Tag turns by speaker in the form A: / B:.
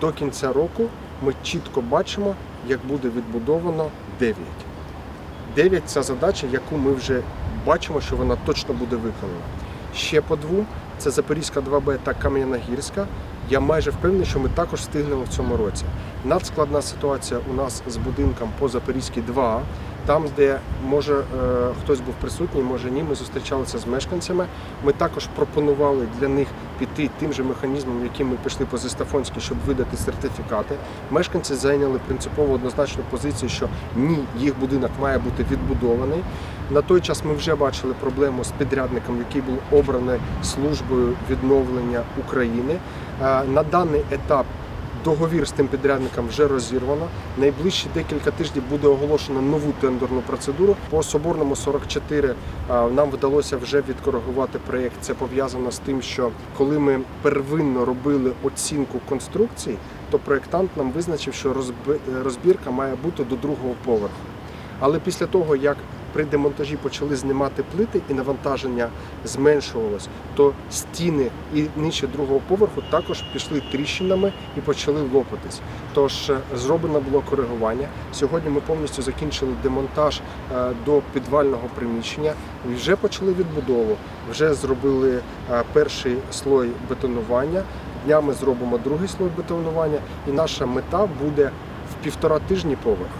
A: до кінця року ми чітко бачимо, як буде відбудовано 9. 9 – це задача, яку ми вже бачимо, що вона точно буде виконана. Ще по двом це Запорізька 2Б та Кам'яногірська. Я майже впевнений, що ми також встигнемо в цьому році. Надскладна ситуація у нас з будинком по Запорізькій 2, там, де може е, хтось був присутній, може ні. Ми зустрічалися з мешканцями. Ми також пропонували для них піти тим же механізмом, яким ми пішли по Зестафонській, щоб видати сертифікати. Мешканці зайняли принципово однозначну позицію, що ні, їх будинок має бути відбудований. На той час ми вже бачили проблему з підрядником, який був обраний службою відновлення України. Е, На даний етап договір з тим підрядником вже розірвано. Найближчі декілька тижнів буде оголошено нову тендерну процедуру. По Соборному 44 е, нам вдалося вже відкоригувати проєкт. Це пов'язано з тим, що коли ми первинно робили оцінку конструкцій, то проєктант нам визначив, що розбірка має бути до другого поверху. Але після того, як при демонтажі почали знімати плити і навантаження зменшувалось, то стіни і нижче другого поверху також пішли тріщинами і почали лопатись. Тож е, зроблено було коригування. Сьогодні ми повністю закінчили демонтаж е, до підвального приміщення. Вже почали відбудову. Вже зробили е, перший слой бетонування. Днями зробимо другий слой бетонування, і наша мета буде в півтора тижні поверх.